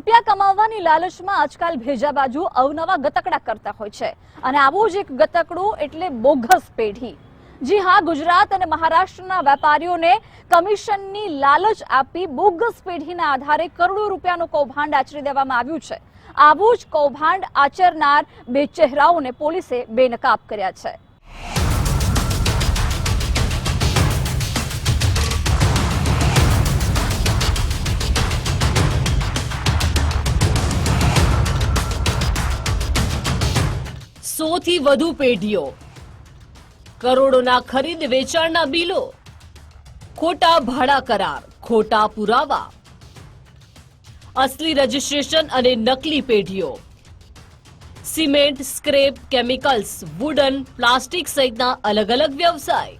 રૂપિયા કમાવવાની લાલચમાં આજકાલ ભેજા બાજુ અવનવા ગતકડા કરતા હોય છે. અને આવું જ એક ગતકડું એટલે બોગસ પેઢી. જી હા, ગુજરાત અને મહારાષ્ટ્રના વેપારીઓને કમિશનની લાલચ આપી બોગસ પેઢીના આધારે કરોડો રૂપિયાનું કૌભાંડ આચરી દેવામાં આવ્યું છે. આવું જ કૌભાંડ આચરનાર બે ચહેરાઓને પોલીસે બેનકાબ કર્યા છે. થી વધુ પેઢીઓ. કરોડોના ખરીદ વેચાણના બિલો. ખોટા ભાડા કરાર, ખોટા પુરાવા. અસલી રજીસ્ટ્રેશન અને નકલી પેઢીઓ. Cement, scrap, chemicals, wooden, plastic સહિતના અલગ અલગ વ્યવસાય.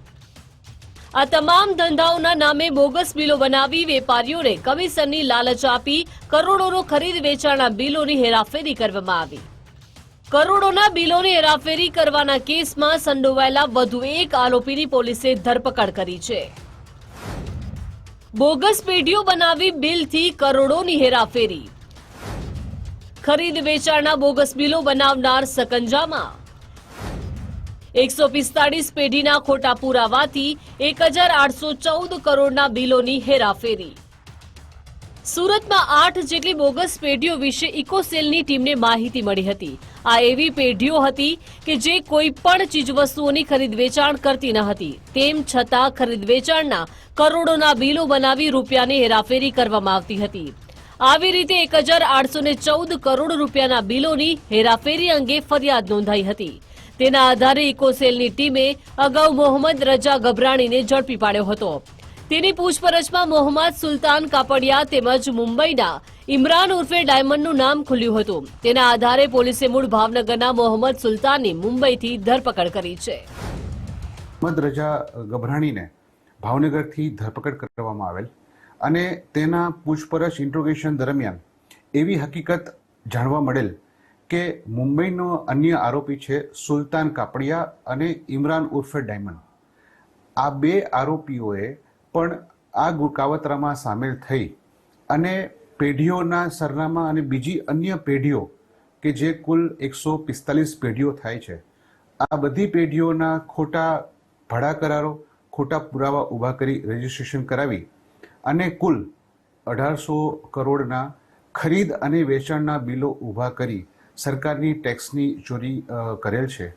આ તમામ ધંધાઓના નામે બોગસ બિલો બનાવી વેપારીઓને કમિશનની લાલચ આપી કરોડોનો ખરીદ વેચાણના બિલોની હેરાફેરી કરવામાં આવી. કરોડોના બિલોની હેરાફેરી કરવાના કેસમાં સંડોવાયેલા વધુ એક આરોપીની પોલીસે ધરપકડ કરી છે. બોગસ પેઢીઓ બનાવી બિલથી કરોડોની હેરાફેરી. ખરીદ વેચાણના બોગસ બિલો બનાવનાર સકંજામાં. એકસો પિસ્તાળીસ પેઢીના ખોટા પુરાવાથી એક હજાર આઠસો ચૌદ કરોડના બિલોની હેરાફેરી. સુરતમાં આઠ જેટલી બોગસ પેઢીઓ વિશે ઇકોસેલની ટીમને માહિતી મળી હતી. આ એવી પેઢીઓ હતી કે જે કોઈ પણ ચીજવસ્તુઓની ખરીદ વેચાણ કરતી ન હતી. તેમ છતાં ખરીદ વેચાણના કરોડોના બિલો બનાવી રૂપિયાની હેરાફેરી કરવામાં આવતી હતી. આવી રીતે એક હજાર આઠસો ચૌદ કરોડ રૂપિયાના બિલોની હેરાફેરી અંગે ફરિયાદ નોંધાઈ હતી. તેના આધારે ઇકોસેલની ટીમે અગાઉ મોહમ્મદ રજા ગભરાણીને ઝડપી પાડ્યો હતો. તેની પૂછપરછમાં મોહમ્મદ સુલતાન કાપડિયા તેમજ મુંબઈના ઇમરાન ઉર્ફે ડાયમંડનું નામ ખુલ્યું હતું. તેના આધારે પોલીસે મૂળ ભાવનગરના મોહમ્મદ સુલતાનની મુંબઈથી ધરપકડ કરી છે. મદ રજા ગભરાણીને ભાવનગરથી ધરપકડ કરવામાં આવેલ અને તેના પૂછપરછ ઇન્ટ્રોગેશન દરમિયાન એવી હકીકત જાણવા મળેલ કે મુંબઈનો અન્ય આરોપી છે સુલતાન કાપડિયા અને ઇમરાન ઉર્ફે ડાયમંડ. આ બે આરોપીઓએ પણ આ કાવતરામાં સામેલ થઈ. અને પેઢીઓના સરનામા અને બીજી અન્ય પેઢીઓ, કે જે કુલ એકસો પિસ્તાલીસ પેઢીઓ થાય છે, આ બધી પેઢીઓના ખોટા ભાડા કરારો, ખોટા પુરાવા ઊભા કરી રજીસ્ટ્રેશન કરાવી અને કુલ અઢારસો કરોડના ખરીદ અને વેચાણના બિલો ઊભા કરી સરકારની ટેક્સની ચોરી કરેલ છે.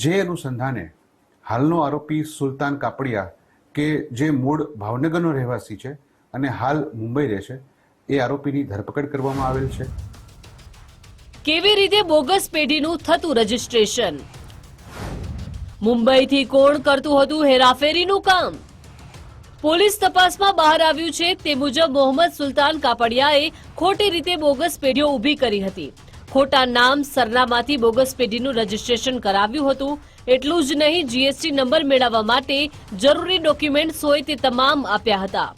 જે અનુસંધાને હાલનો આરોપી સુલતાન કાપડિયા કે જે મૂળ ભાવનગરનો રહેવાસી છે અને હાલ મુંબઈ રહે છે, એ આરોપીની ધરપકડ કરવામાં આવેલ છે. કેવી રીતે બોગસ પેઢીનું થતું રજીસ્ટ્રેશન? મુંબઈથી કોણ કરતું હતું હેરાફેરીનું કામ? પોલીસ તપાસમાં બહાર આવ્યું છે તે મુજબ મોહમ્મદ સુલતાન કાપડિયાએ ખોટી રીતે બોગસ પેઢીઓ ઊભી કરી હતી. ખોટા નામ સરનામાથી બોગસ પેઢીનું રજીસ્ટ્રેશન કરાવ્યું હતું. એટલું જ નહીં જીએસટી નંબર મેળવવા માટે જરૂરી ડોક્યુમેન્ટ્સ હોય તે તમામ આપ્યા હતા.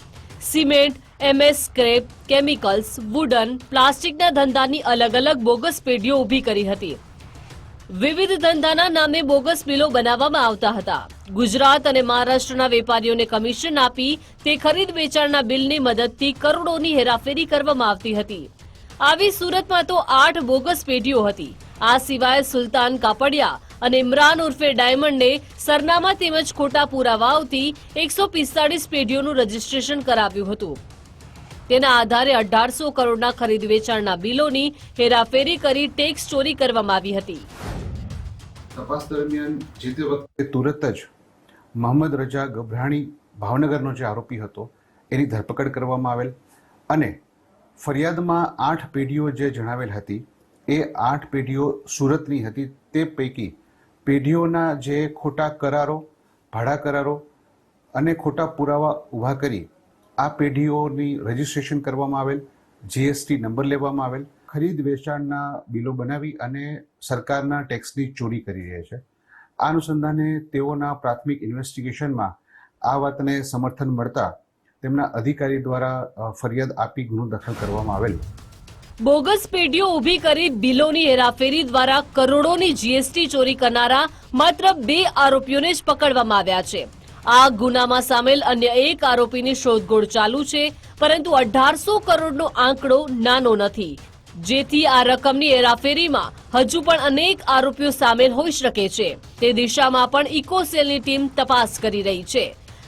Cement MS scrap, chemicals, wooden, પ્લાસ્ટિકના ધંધાની અલગ અલગ બોગસ પેઢીઓ ઊભી કરી હતી. વિવિધ ધંધાના નામે બોગસ બિલો બનાવવામાં આવતા હતા. ગુજરાત અને મહારાષ્ટ્રના વેપારીઓને કમિશન આપી તે ખરીદ વેચાણના બિલની મદદથી કરોડોની હેરાફેરી કરવામાં આવતી હતી. આવી સુરતમાં તો આઠ બોગસ પેઢીઓ હતી. આ સિવાય સુલતાન કાપડિયા અને ઇમરાન ઉર્ફે ડાયમંડને સરનામા તેમજ ખોટા પુરાવાઓથી એકસો પિસ્તાળીસ પેઢીઓનું રજીસ્ટ્રેશન કરાવ્યું હતું. તેના આધારે અઢારસો કરોડના ખરીદ વેચાણના બિલોની હેરાફેરી કરી ટેક્સ ચોરી કરવામાં આવી હતી. તપાસ દરમિયાન જે તે વખતે તુરત જ મોહમ્મદ રજા ગભરાણી ભાવનગરનો જે આરોપી હતો, એની ધરપકડ કરવામાં આવેલ અને ફરિયાદમાં આઠ પેઢીઓ જે જણાવેલ હતી, એ આઠ પેઢીઓ સુરતની હતી. તે પૈકી પેઢીઓના જે ખોટા કરારો, ભાડા કરારો અને ખોટા પુરાવા ઊભા કરી, આ પેઢીઓની રજીસ્ટ્રેશન કરવામાં આવેલ, જીએસટી નંબર લેવામાં આવેલ, ખરીદ વેચાણના બિલો બનાવી અને સરકારના ટેક્સની ચોરી કરી રહ્યા છે. આ અનુસંધાને તેઓના પ્રાથમિક ઇન્વેસ્ટિગેશનમાં આ વાતને સમર્થન મળતા તેમના અધિકારી દ્વારા ફરિયાદ આપી ગુનો દાખલ કરવામાં આવેલ. બોગસ પેઢીઓ ઊભી કરી બિલોની હેરાફેરી દ્વારા કરોડોની જીએસટી ચોરી કરનારા માત્ર બે આરોપીઓને જ પકડવામાં આવ્યા છે. આ ગુનામાં સામેલ અન્ય એક આરોપીની શોધખોળ ચાલુ છે, પરંતુ અઢારસો કરોડનો આંકડો નાનો નથી. જેથી આ રકમની હેરાફેરીમાં હજુ પણ અનેક આરોપીઓ સામેલ હોઈ શકે છે. તે દિશામાં પણ ઇકોસેલની ટીમ તપાસ કરી રહી છે.